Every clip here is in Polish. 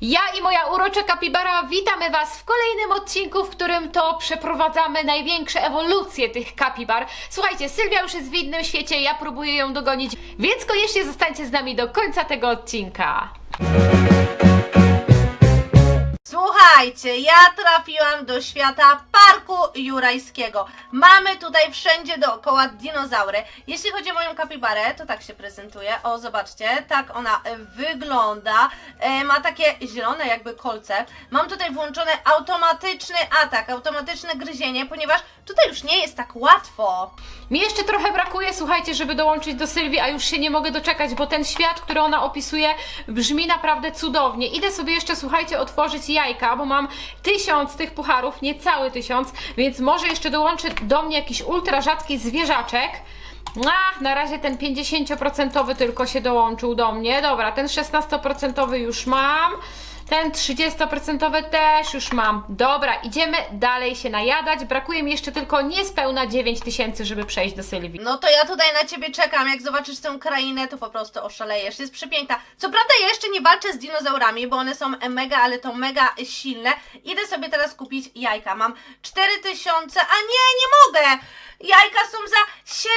Ja i moja urocza kapibara witamy Was w kolejnym odcinku, w którym to przeprowadzamy największe ewolucje tych kapibar. Słuchajcie, Sylwia już jest w innym świecie, ja próbuję ją dogonić, więc koniecznie zostańcie z nami do końca tego odcinka. Słuchajcie, ja trafiłam do świata parku jurajskiego. Mamy tutaj wszędzie dookoła dinozaury. Jeśli chodzi o moją kapibarę, to tak się prezentuje. O, zobaczcie, tak ona e, wygląda. E, ma takie zielone jakby kolce. Mam tutaj włączony automatyczny atak, automatyczne gryzienie, ponieważ tutaj już nie jest tak łatwo. Mi jeszcze trochę brakuje, słuchajcie, żeby dołączyć do Sylwii, a już się nie mogę doczekać, bo ten świat, który ona opisuje, brzmi naprawdę cudownie. Idę sobie jeszcze, słuchajcie, otworzyć jajka, bo mam tysiąc tych pucharów, nie cały tysiąc, więc może jeszcze dołączy do mnie jakiś ultra rzadki zwierzaczek. A, na razie ten 50% tylko się dołączył do mnie. Dobra, ten 16% już mam. Ten 30% też już mam. Dobra, idziemy dalej się najadać. Brakuje mi jeszcze tylko niespełna 9000, żeby przejść do Sylwii. No to ja tutaj na ciebie czekam. Jak zobaczysz tę krainę, to po prostu oszalejesz. Jest przepiękna. Co prawda ja jeszcze nie walczę z dinozaurami, bo one są mega, ale to mega silne. Idę sobie teraz kupić jajka. Mam 4000, a nie, nie mogę! Jajka są za 7,5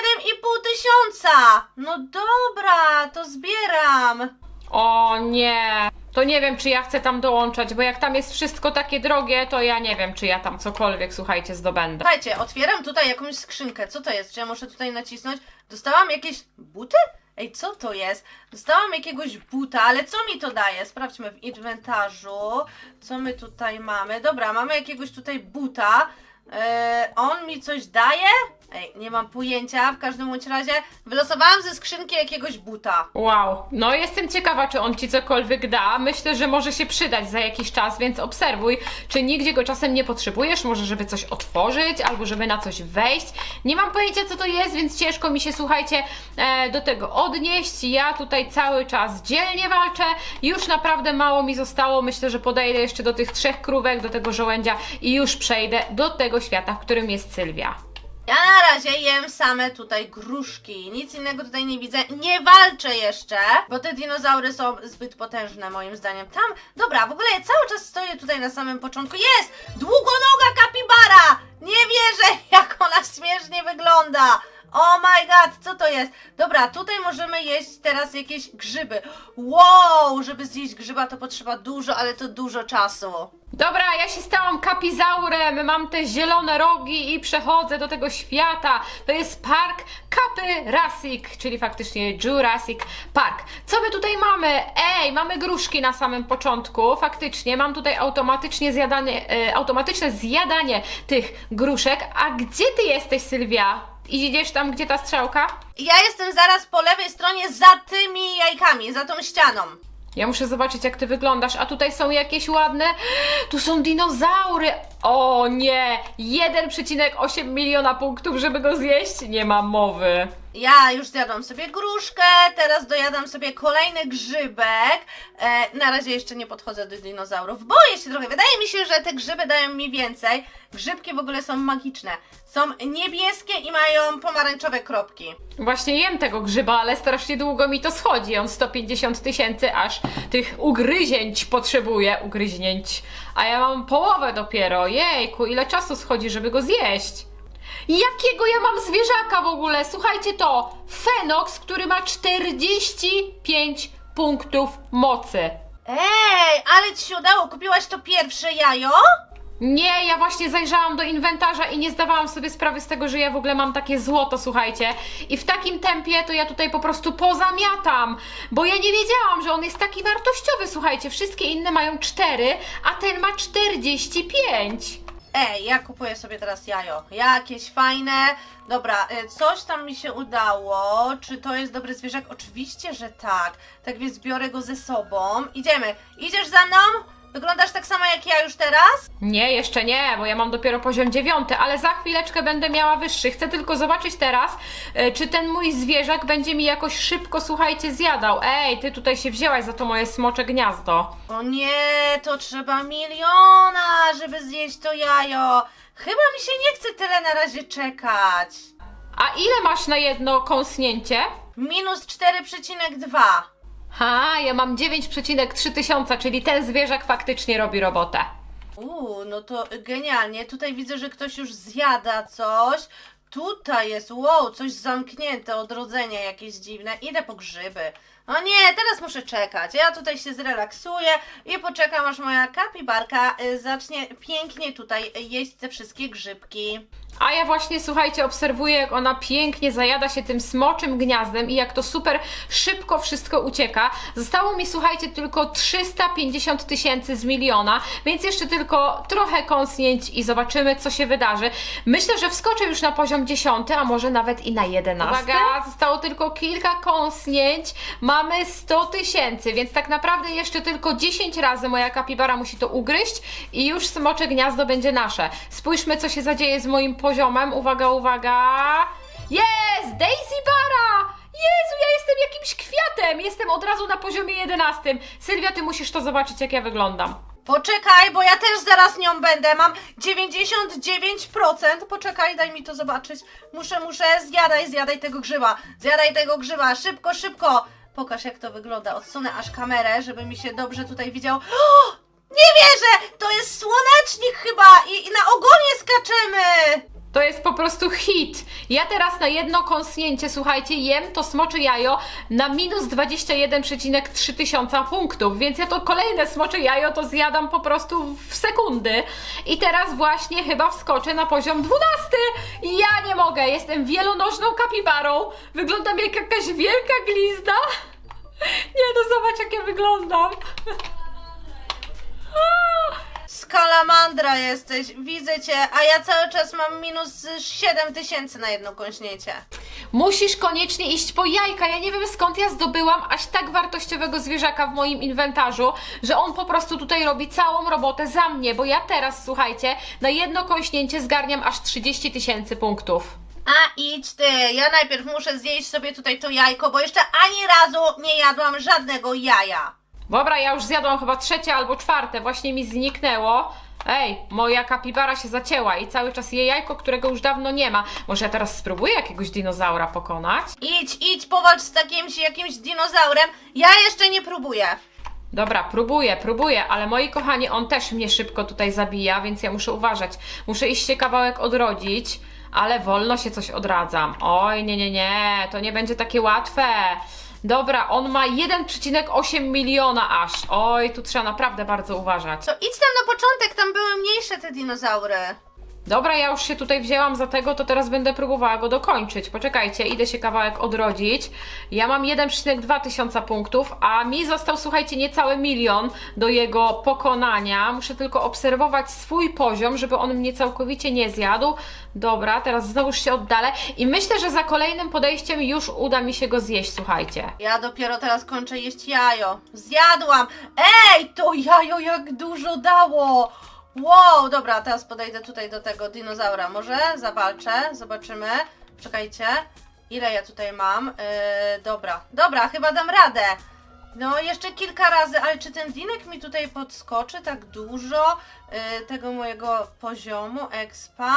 tysiąca! No dobra, to zbieram. O nie! To nie wiem, czy ja chcę tam dołączać, bo jak tam jest wszystko takie drogie, to ja nie wiem, czy ja tam cokolwiek, słuchajcie, zdobędę. Słuchajcie, otwieram tutaj jakąś skrzynkę. Co to jest? Czy ja muszę tutaj nacisnąć? Dostałam jakieś buty? Ej, co to jest? Dostałam jakiegoś buta, ale co mi to daje? Sprawdźmy w inwentarzu. Co my tutaj mamy? Dobra, mamy jakiegoś tutaj buta. Eee, on mi coś daje? Ej, nie mam pojęcia. W każdym bądź razie wylosowałam ze skrzynki jakiegoś buta. Wow, no jestem ciekawa, czy on ci cokolwiek da. Myślę, że może się przydać za jakiś czas, więc obserwuj, czy nigdzie go czasem nie potrzebujesz, może żeby coś otworzyć, albo żeby na coś wejść. Nie mam pojęcia, co to jest, więc ciężko mi się, słuchajcie, e, do tego odnieść. Ja tutaj cały czas dzielnie walczę. Już naprawdę mało mi zostało. Myślę, że podejdę jeszcze do tych trzech krówek, do tego żołędzia i już przejdę do tego świata, w którym jest Sylwia. Ja na razie jem same tutaj gruszki. Nic innego tutaj nie widzę. Nie walczę jeszcze, bo te dinozaury są zbyt potężne moim zdaniem. Tam, dobra, w ogóle ja cały czas stoję tutaj na samym początku. Jest! Długonoga kapibara! Nie wierzę, jak ona śmiesznie wygląda. Oh my god, co to jest? Dobra, tutaj możemy jeść teraz jakieś grzyby. Wow, żeby zjeść grzyba to potrzeba dużo, ale to dużo czasu. Dobra, ja się stałam kapizaurem, mam te zielone rogi i przechodzę do tego świata. To jest park Kapy Rasik, czyli faktycznie Jurassic Park. Co my tutaj mamy? Ej, mamy gruszki na samym początku, faktycznie. Mam tutaj automatycznie zjadanie, e, automatyczne zjadanie tych gruszek. A gdzie ty jesteś, Sylwia? Idziesz tam, gdzie ta strzałka? Ja jestem zaraz po lewej stronie za tymi jajkami, za tą ścianą. Ja muszę zobaczyć, jak ty wyglądasz. A tutaj są jakieś ładne. Tu są dinozaury. O nie! 1,8 miliona punktów, żeby go zjeść? Nie ma mowy. Ja już zjadłam sobie gruszkę, teraz dojadam sobie kolejny grzybek. E, na razie jeszcze nie podchodzę do dinozaurów. Boję się trochę. Wydaje mi się, że te grzyby dają mi więcej. Grzybki w ogóle są magiczne. Są niebieskie i mają pomarańczowe kropki. Właśnie jem tego grzyba, ale strasznie długo mi to schodzi. On 150 tysięcy aż tych ugryzięć potrzebuje. Ugryźnięć. A ja mam połowę dopiero. Jejku, ile czasu schodzi, żeby go zjeść? Jakiego ja mam zwierzaka w ogóle? Słuchajcie to! Fenox, który ma 45 punktów mocy. Ej, ale ci się udało. Kupiłaś to pierwsze jajo? Nie, ja właśnie zajrzałam do inwentarza i nie zdawałam sobie sprawy z tego, że ja w ogóle mam takie złoto, słuchajcie. I w takim tempie to ja tutaj po prostu pozamiatam, bo ja nie wiedziałam, że on jest taki wartościowy, słuchajcie. Wszystkie inne mają 4, a ten ma 45. Ej, ja kupuję sobie teraz jajo. Jakieś fajne. Dobra, y, coś tam mi się udało. Czy to jest dobry zwierzak? Oczywiście, że tak. Tak więc biorę go ze sobą. Idziemy. Idziesz za mną? Wyglądasz tak samo jak ja już teraz? Nie, jeszcze nie, bo ja mam dopiero poziom 9, ale za chwileczkę będę miała wyższy. Chcę tylko zobaczyć teraz, e, czy ten mój zwierzak będzie mi jakoś szybko, słuchajcie, zjadał. Ej, ty tutaj się wzięłaś za to moje smocze gniazdo. O nie, to trzeba miliona, żeby zjeść to jajo. Chyba mi się nie chce tyle na razie czekać. A ile masz na jedno kąsnięcie? Minus 4,2. Ha, ja mam 9,3 tysiąca, czyli ten zwierzak faktycznie robi robotę. Uuu, no to genialnie. Tutaj widzę, że ktoś już zjada coś. Tutaj jest, wow, coś zamknięte, odrodzenia jakieś dziwne. Idę po grzyby. O nie, teraz muszę czekać. Ja tutaj się zrelaksuję i poczekam, aż moja kapibarka y, zacznie pięknie tutaj jeść te wszystkie grzybki. A ja właśnie, słuchajcie, obserwuję, jak ona pięknie zajada się tym smoczym gniazdem i jak to super szybko wszystko ucieka. Zostało mi, słuchajcie, tylko 350 tysięcy z miliona, więc jeszcze tylko trochę kąsnięć i zobaczymy, co się wydarzy. Myślę, że wskoczę już na poziom 10, a może nawet i na 11. Uwaga, zostało tylko kilka kąsnięć. Mamy 100 tysięcy, więc tak naprawdę jeszcze tylko 10 razy moja kapibara musi to ugryźć i już smocze gniazdo będzie nasze. Spójrzmy, co się zadzieje z moim poziomem. Uwaga, uwaga. Jest! Daisy Bara! Jezu, ja jestem jakimś kwiatem! Jestem od razu na poziomie 11. Sylwia, ty musisz to zobaczyć, jak ja wyglądam. Poczekaj, bo ja też zaraz nią będę. Mam 99%. Poczekaj, daj mi to zobaczyć. Muszę, muszę. Zjadaj, zjadaj tego grzyba. Zjadaj tego grzyba. Szybko, szybko. Pokaż, jak to wygląda. Odsunę aż kamerę, żeby mi się dobrze tutaj widział. O! Nie wierzę! To jest słonecznik chyba i, i na ogonie skaczemy! To jest po prostu hit. Ja teraz na jedno kąsnięcie, słuchajcie, jem to smocze jajo na minus 21,3 tysiąca punktów, więc ja to kolejne smocze jajo to zjadam po prostu w sekundy. I teraz właśnie chyba wskoczę na poziom 12. I ja nie mogę, jestem wielonożną kapibarą. Wyglądam jak jakaś wielka glizda. Nie no, zobacz jak ja wyglądam. Skalamandra jesteś, widzę cię, a ja cały czas mam minus 7 tysięcy na jedno kąśnięcie. Musisz koniecznie iść po jajka. Ja nie wiem skąd ja zdobyłam aż tak wartościowego zwierzaka w moim inwentarzu, że on po prostu tutaj robi całą robotę za mnie, bo ja teraz, słuchajcie, na jedno kąśnięcie zgarniam aż 30 tysięcy punktów. A idź ty, ja najpierw muszę zjeść sobie tutaj to jajko, bo jeszcze ani razu nie jadłam żadnego jaja. Dobra, ja już zjadłam chyba trzecie albo czwarte, właśnie mi zniknęło. Ej, moja kapibara się zacięła i cały czas je jajko, którego już dawno nie ma. Może ja teraz spróbuję jakiegoś dinozaura pokonać? Idź, idź, powalcz z takim jakimś dinozaurem. Ja jeszcze nie próbuję. Dobra, próbuję, próbuję, ale moi kochani, on też mnie szybko tutaj zabija, więc ja muszę uważać. Muszę iść się kawałek odrodzić, ale wolno się coś odradzam. Oj, nie, nie, nie, to nie będzie takie łatwe. Dobra, on ma 1,8 miliona aż. Oj, tu trzeba naprawdę bardzo uważać. To idź tam na początek, tam były mniejsze te dinozaury. Dobra, ja już się tutaj wzięłam za tego, to teraz będę próbowała go dokończyć. Poczekajcie, idę się kawałek odrodzić. Ja mam 1,2 tysiąca punktów, a mi został, słuchajcie, niecały milion do jego pokonania. Muszę tylko obserwować swój poziom, żeby on mnie całkowicie nie zjadł. Dobra, teraz znowuż się oddalę i myślę, że za kolejnym podejściem już uda mi się go zjeść, słuchajcie. Ja dopiero teraz kończę jeść jajo. Zjadłam! Ej, to jajo jak dużo dało! Wow, dobra, teraz podejdę tutaj do tego dinozaura. Może zawalczę, zobaczymy. Czekajcie, ile ja tutaj mam? Yy, dobra, dobra, chyba dam radę. No, jeszcze kilka razy, ale czy ten dinek mi tutaj podskoczy tak dużo yy, tego mojego poziomu expa?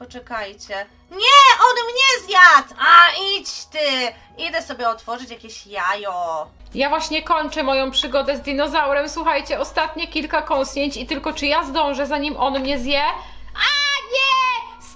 Poczekajcie. Nie, on mnie zjadł! A, idź ty! Idę sobie otworzyć jakieś jajo. Ja właśnie kończę moją przygodę z dinozaurem. Słuchajcie, ostatnie kilka kąsnięć i tylko czy ja zdążę, zanim on mnie zje? A nie!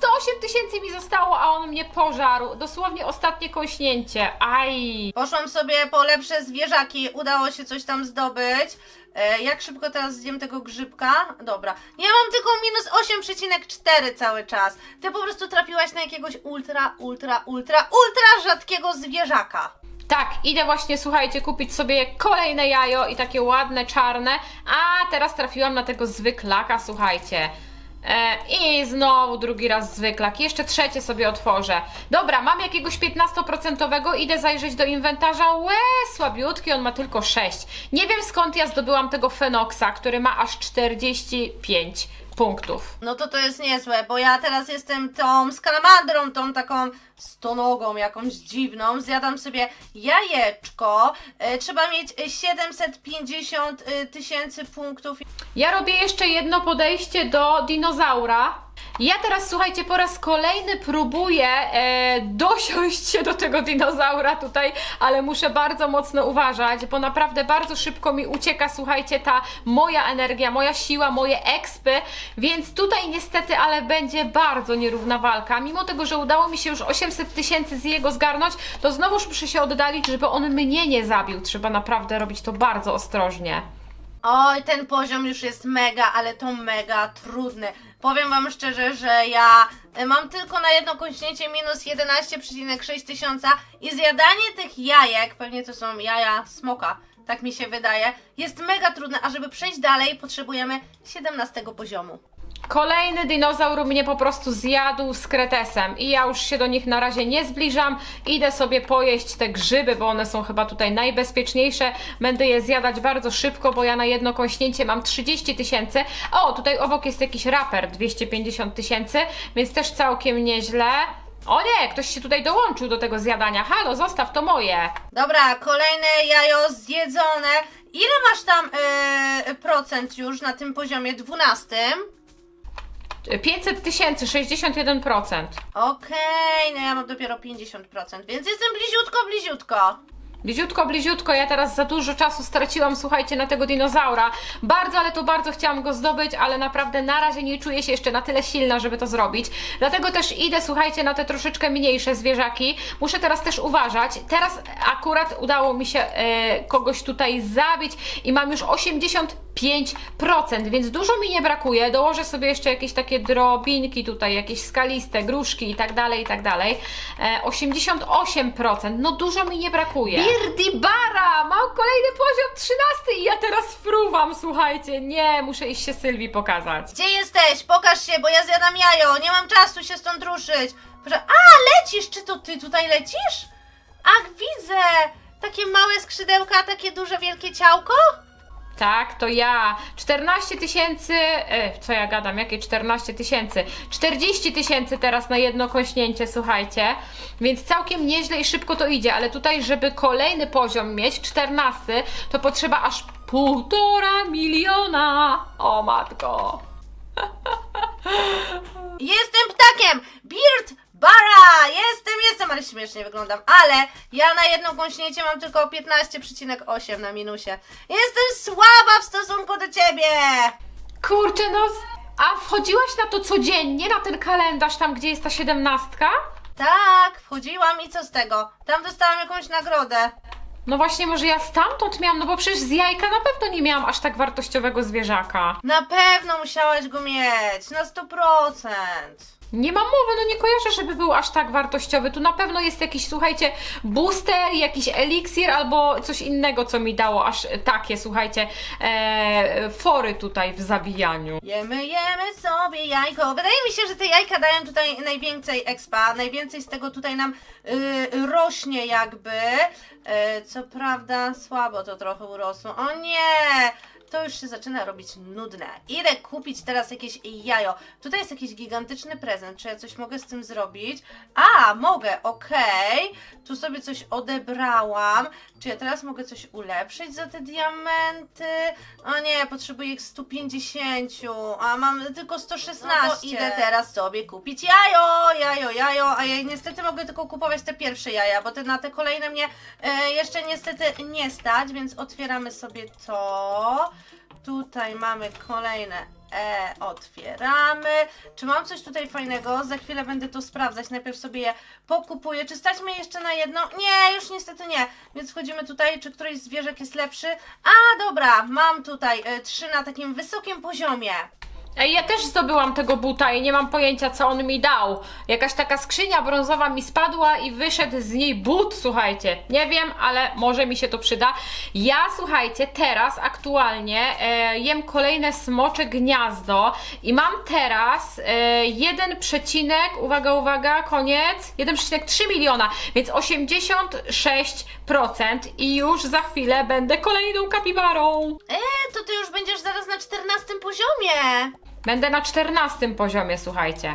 108 tysięcy mi zostało, a on mnie pożarł. Dosłownie ostatnie kąśnięcie. Aj! Poszłam sobie po lepsze zwierzaki, udało się coś tam zdobyć. E, jak szybko teraz zjem tego grzybka? Dobra. Ja mam tylko minus 8,4 cały czas. Ty po prostu trafiłaś na jakiegoś ultra, ultra, ultra, ultra rzadkiego zwierzaka. Tak, idę właśnie, słuchajcie, kupić sobie kolejne jajo i takie ładne, czarne. A teraz trafiłam na tego zwyklaka, słuchajcie. E, I znowu drugi raz zwyklak. Jeszcze trzecie sobie otworzę. Dobra, mam jakiegoś 15%, idę zajrzeć do inwentarza. Łe, słabiutki, on ma tylko 6. Nie wiem skąd ja zdobyłam tego Fenoxa, który ma aż 45 punktów. No to to jest niezłe, bo ja teraz jestem tą skalamandrą, tą taką stonogą jakąś dziwną. Zjadam sobie jajeczko. E, trzeba mieć e, 750 e, tysięcy punktów. Ja robię jeszcze jedno podejście do dinozaura. Ja teraz, słuchajcie, po raz kolejny próbuję e, dosiąść się do tego dinozaura tutaj, ale muszę bardzo mocno uważać, bo naprawdę bardzo szybko mi ucieka, słuchajcie, ta moja energia, moja siła, moje expy, więc tutaj niestety, ale będzie bardzo nierówna walka. Mimo tego, że udało mi się już 800 tysięcy z jego zgarnąć, to znowuż muszę się oddalić, żeby on mnie nie zabił. Trzeba naprawdę robić to bardzo ostrożnie. Oj, ten poziom już jest mega, ale to mega trudny. Powiem Wam szczerze, że ja e, mam tylko na jedno kąśnięcie minus 11,6 tysiąca i zjadanie tych jajek, pewnie to są jaja smoka, tak mi się wydaje, jest mega trudne, a żeby przejść dalej potrzebujemy 17 poziomu. Kolejny dinozaur mnie po prostu zjadł z kretesem i ja już się do nich na razie nie zbliżam. Idę sobie pojeść te grzyby, bo one są chyba tutaj najbezpieczniejsze. Będę je zjadać bardzo szybko, bo ja na jedno kąśnięcie mam 30 tysięcy. O, tutaj obok jest jakiś raper 250 tysięcy, więc też całkiem nieźle. O nie, ktoś się tutaj dołączył do tego zjadania. Halo, zostaw, to moje. Dobra, kolejne jajo zjedzone. Ile masz tam e, procent już na tym poziomie 12? 500 tysięcy, 61%. Okej, no ja mam dopiero 50%, więc jestem bliziutko, bliziutko. Bliziutko, bliziutko, ja teraz za dużo czasu straciłam, słuchajcie, na tego dinozaura. Bardzo, ale to bardzo chciałam go zdobyć, ale naprawdę na razie nie czuję się jeszcze na tyle silna, żeby to zrobić. Dlatego też idę, słuchajcie, na te troszeczkę mniejsze zwierzaki. Muszę teraz też uważać. Teraz akurat udało mi się e, kogoś tutaj zabić i mam już 85%, więc dużo mi nie brakuje. Dołożę sobie jeszcze jakieś takie drobinki tutaj, jakieś skaliste, gruszki i tak dalej, i tak dalej. E, 88%, no dużo mi nie brakuje. Birdibara! Mam kolejny poziom 13 i ja teraz fruwam, słuchajcie. Nie, muszę iść się Sylwii pokazać. Gdzie jesteś? Pokaż się, bo ja zjadam jajo, nie mam czasu się stąd ruszyć. Proszę, a, lecisz, czy to ty tutaj lecisz? Ach, widzę, takie małe skrzydełka, takie duże, wielkie ciałko? Tak, to ja. 14 tysięcy. E, co ja gadam? Jakie 14 tysięcy? 40 tysięcy teraz na jedno kośnięcie, słuchajcie. Więc całkiem nieźle i szybko to idzie, ale tutaj, żeby kolejny poziom mieć, 14, to potrzeba aż półtora miliona. O matko. Jestem ptakiem! Bird Bara! Jestem, jestem, ale śmiesznie wyglądam. Ale ja na jedno gąśnięcie mam tylko 15,8 na minusie. Jestem słaba w stosunku do ciebie! Kurczę, no. A wchodziłaś na to codziennie, na ten kalendarz, tam gdzie jest ta siedemnastka? Tak, wchodziłam i co z tego? Tam dostałam jakąś nagrodę. No właśnie, może ja stamtąd miałam, no bo przecież z jajka na pewno nie miałam aż tak wartościowego zwierzaka. Na pewno musiałaś go mieć, na 100%. Nie mam mowy, no nie kojarzę, żeby był aż tak wartościowy. Tu na pewno jest jakiś, słuchajcie, booster, jakiś eliksir albo coś innego, co mi dało aż takie, słuchajcie, e, fory tutaj w zabijaniu. Jemy, jemy sobie jajko. Wydaje mi się, że te jajka dają tutaj najwięcej expa, najwięcej z tego tutaj nam yy, rośnie jakby. Yy, co prawda słabo to trochę urosło. O nie! To już się zaczyna robić nudne. Idę kupić teraz jakieś jajo. Tutaj jest jakiś gigantyczny prezent. Czy ja coś mogę z tym zrobić? A, mogę, okej. Tu sobie coś odebrałam. Czy ja teraz mogę coś ulepszyć za te diamenty? O nie, potrzebuję ich 150, a mam tylko 116. No idę teraz sobie kupić jajo, jajo, jajo, a ja niestety mogę tylko kupować te pierwsze jaja, bo te, na te kolejne mnie e, jeszcze niestety nie stać, więc otwieramy sobie to. Tutaj mamy kolejne E, otwieramy. Czy mam coś tutaj fajnego? Za chwilę będę to sprawdzać. Najpierw sobie je pokupuję. Czy stać mnie jeszcze na jedno? Nie, już niestety nie. Więc wchodzimy tutaj. Czy któryś zwierzak jest lepszy? A, dobra, mam tutaj e, trzy na takim wysokim poziomie. Ej, ja też zdobyłam tego buta i nie mam pojęcia, co on mi dał. Jakaś taka skrzynia brązowa mi spadła i wyszedł z niej but, słuchajcie. Nie wiem, ale może mi się to przyda. Ja, słuchajcie, teraz aktualnie e, jem kolejne smocze gniazdo i mam teraz e, 1 przecinek, uwaga, uwaga, koniec, 1,3 miliona, więc 86% i już za chwilę będę kolejną kapibarą. E, już będziesz zaraz na 14 poziomie. Będę na 14 poziomie, słuchajcie.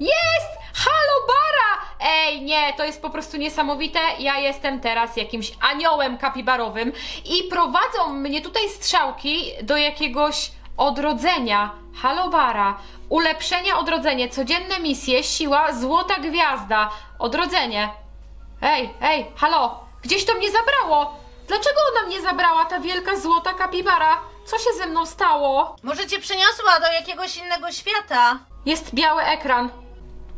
Jest! Halo Bara! Ej, nie, to jest po prostu niesamowite. Ja jestem teraz jakimś aniołem kapibarowym i prowadzą mnie tutaj strzałki do jakiegoś odrodzenia. Halo Bara. Ulepszenia, odrodzenie, codzienne misje, siła, złota gwiazda. Odrodzenie. Ej, ej, halo, gdzieś to mnie zabrało. Dlaczego ona mnie zabrała, ta wielka złota kapibara? Co się ze mną stało? Może cię przeniosła do jakiegoś innego świata? Jest biały ekran.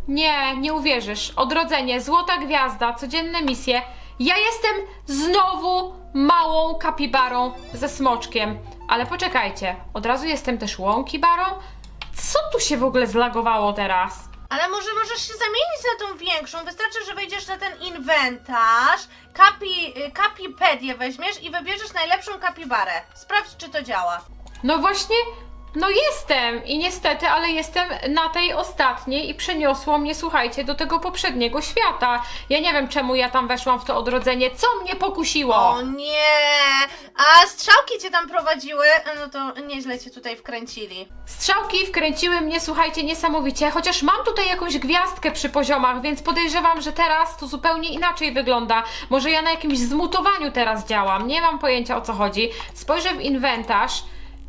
Nie, nie uwierzysz. Odrodzenie, złota gwiazda, codzienne misje. Ja jestem znowu małą kapibarą ze smoczkiem. Ale poczekajcie, od razu jestem też łąkibarą? Co tu się w ogóle zlagowało teraz? Ale może możesz się zamienić na tą większą. Wystarczy, że wejdziesz na ten inwentarz, kapi, y, kapipedię weźmiesz i wybierzesz najlepszą kapibarę. Sprawdź, czy to działa. No właśnie, no jestem i niestety, ale jestem na tej ostatniej i przeniosło mnie, słuchajcie, do tego poprzedniego świata. Ja nie wiem, czemu ja tam weszłam w to odrodzenie. Co mnie pokusiło? O nie! A strzałki cię tam prowadziły? No to nieźle cię tutaj wkręcili. Strzałki wkręciły mnie, słuchajcie, niesamowicie, chociaż mam tutaj jakąś gwiazdkę przy poziomach, więc podejrzewam, że teraz to zupełnie inaczej wygląda. Może ja na jakimś zmutowaniu teraz działam, nie mam pojęcia o co chodzi. Spojrzę w inwentarz.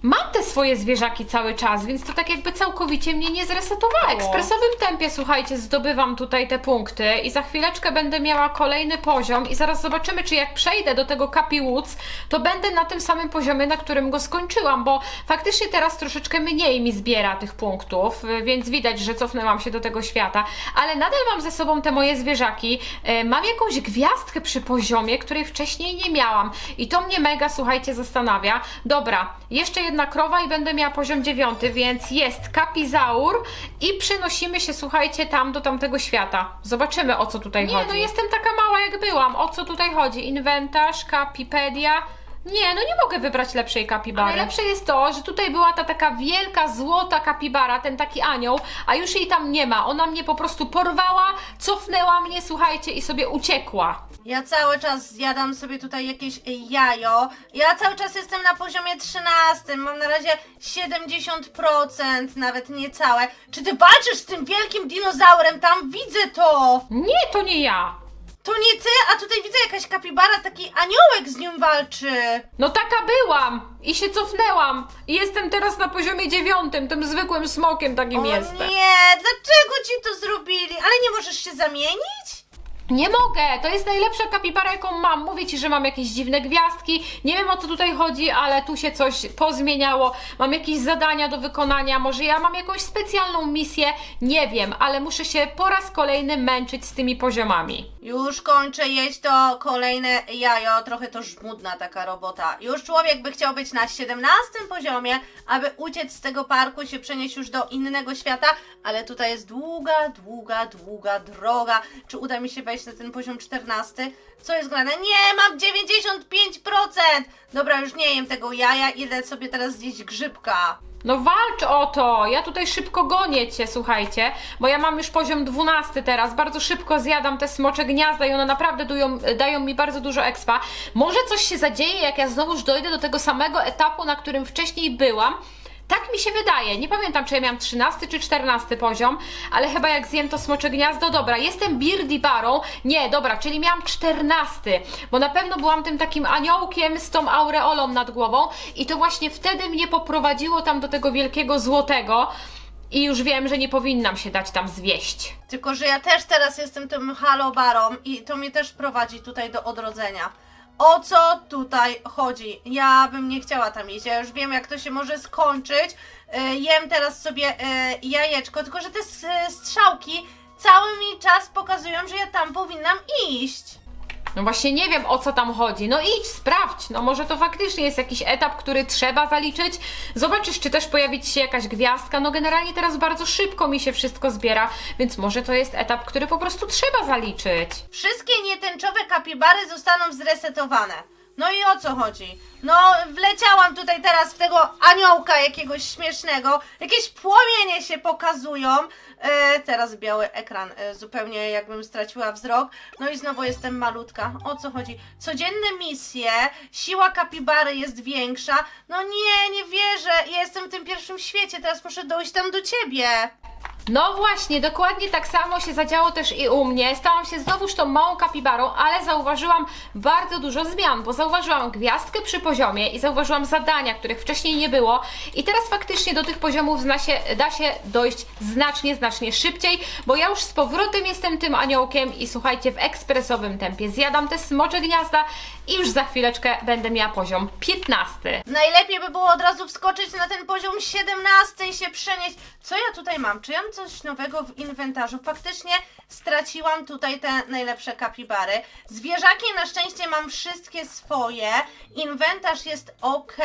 Mam te swoje zwierzaki cały czas, więc to tak jakby całkowicie mnie nie zresetowało. W ekspresowym tempie, słuchajcie, zdobywam tutaj te punkty i za chwileczkę będę miała kolejny poziom i zaraz zobaczymy, czy jak przejdę do tego Capi Woods, to będę na tym samym poziomie, na którym go skończyłam, bo faktycznie teraz troszeczkę mniej mi zbiera tych punktów, więc widać, że cofnęłam się do tego świata, ale nadal mam ze sobą te moje zwierzaki. Y, Mam jakąś gwiazdkę przy poziomie, której wcześniej nie miałam i to mnie mega, słuchajcie, zastanawia. Dobra, jeszcze jedna krowa i będę miała poziom dziewiąty, więc jest kapizaur i przenosimy się, słuchajcie, tam do tamtego świata. Zobaczymy, o co tutaj chodzi. Nie, no jestem taka mała, jak byłam. O co tutaj chodzi? Inwentarz, kapipedia... Nie, no nie mogę wybrać lepszej kapibary. A najlepsze jest to, że tutaj była ta taka wielka, złota kapibara, ten taki anioł, a już jej tam nie ma. Ona mnie po prostu porwała, cofnęła mnie, słuchajcie, i sobie uciekła. Ja cały czas zjadam sobie tutaj jakieś jajo. Ja cały czas jestem na poziomie 13. Mam na razie 70%, nawet niecałe. Czy ty walczysz z tym wielkim dinozaurem? Tam widzę to! Nie, to nie ja. To nie ty, a tutaj widzę jakaś kapibara, taki aniołek z nią walczy. No taka byłam i się cofnęłam i jestem teraz na poziomie dziewiątym, tym zwykłym smokiem takim O jestem. nie, dlaczego ci to zrobili? Ale nie możesz się zamienić? Nie mogę! To jest najlepsza kapibara, jaką mam. Mówię ci, że mam jakieś dziwne gwiazdki. Nie wiem o co tutaj chodzi, ale tu się coś pozmieniało. Mam jakieś zadania do wykonania. Może ja mam jakąś specjalną misję. Nie wiem, ale muszę się po raz kolejny męczyć z tymi poziomami. Już kończę jeść to kolejne jajo, trochę to żmudna taka robota. Już człowiek by chciał być na 17 poziomie, aby uciec z tego parku, się przenieść już do innego świata, ale tutaj jest długa, długa, długa droga. Czy uda mi się wejść na ten poziom 14? Co jest grane? Nie, mam 95%! Dobra, już nie jem tego jaja, idę sobie teraz zjeść grzybka. No walcz o to! Ja tutaj szybko gonię cię, słuchajcie, bo ja mam już poziom 12 teraz. Bardzo szybko zjadam te smocze gniazda i one naprawdę dają, dają mi bardzo dużo expa. Może coś się zadzieje, jak ja znowuż dojdę do tego samego etapu, na którym wcześniej byłam. Tak mi się wydaje. Nie pamiętam, czy ja miałam 13 czy 14 poziom, ale chyba jak zjem to smocze gniazdo, dobra, jestem Birdie Barą. Nie, dobra, czyli miałam 14, bo na pewno byłam tym takim aniołkiem z tą aureolą nad głową i to właśnie wtedy mnie poprowadziło tam do tego wielkiego złotego i już wiem, że nie powinnam się dać tam zwieść. Tylko, że ja też teraz jestem tym halobarą i to mnie też prowadzi tutaj do odrodzenia. O co tutaj chodzi? Ja bym nie chciała tam iść, ja już wiem jak to się może skończyć. E, jem teraz sobie e, jajeczko, tylko że te strzałki cały mi czas pokazują, że ja tam powinnam iść. No właśnie nie wiem o co tam chodzi. No idź, sprawdź. No może to faktycznie jest jakiś etap, który trzeba zaliczyć. Zobaczysz, czy też pojawi się jakaś gwiazdka. No generalnie teraz bardzo szybko mi się wszystko zbiera, więc może to jest etap, który po prostu trzeba zaliczyć. Wszystkie nietęczowe kapibary zostaną zresetowane. No i o co chodzi? No, wleciałam tutaj teraz w tego aniołka jakiegoś śmiesznego. Jakieś płomienie się pokazują. E, teraz biały ekran, e, zupełnie jakbym straciła wzrok. No i znowu jestem malutka. O co chodzi? Codzienne misje, siła kapibary jest większa. No nie, nie wierzę. Jestem w tym pierwszym świecie, teraz muszę dojść tam do ciebie. No właśnie, dokładnie tak samo się zadziało też i u mnie. Stałam się znowuż tą małą kapibarą, ale zauważyłam bardzo dużo zmian, bo zauważyłam gwiazdkę przy poziomie i zauważyłam zadania, których wcześniej nie było. I teraz faktycznie do tych poziomów zna się, da się dojść znacznie, znacznie szybciej, bo ja już z powrotem jestem tym aniołkiem i słuchajcie, w ekspresowym tempie zjadam te smocze gniazda i już za chwileczkę będę miała poziom 15. Najlepiej by było od razu wskoczyć na ten poziom 17 i się przenieść. Co ja tutaj mam? Czy ja mam coś nowego w inwentarzu? Faktycznie straciłam tutaj te najlepsze kapibary. Zwierzaki na szczęście mam wszystkie swoje. Inwentarz jest ok.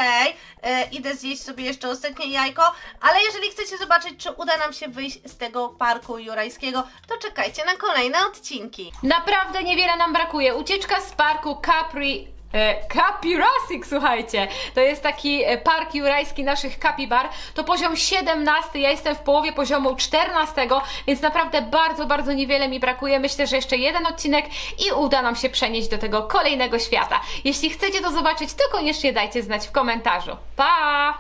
E, idę zjeść sobie jeszcze ostatnie jajko. Ale jeżeli chcecie zobaczyć, czy uda nam się wyjść z tego parku jurajskiego, to czekajcie na kolejne odcinki. Naprawdę niewiele nam brakuje. Ucieczka z parku Capri. E, Capirasic, słuchajcie, to jest taki e, park jurajski naszych kapibar. To poziom 17, ja jestem w połowie poziomu 14, więc naprawdę bardzo, bardzo niewiele mi brakuje. Myślę, że jeszcze jeden odcinek i uda nam się przenieść do tego kolejnego świata. Jeśli chcecie to zobaczyć, to koniecznie dajcie znać w komentarzu. Pa!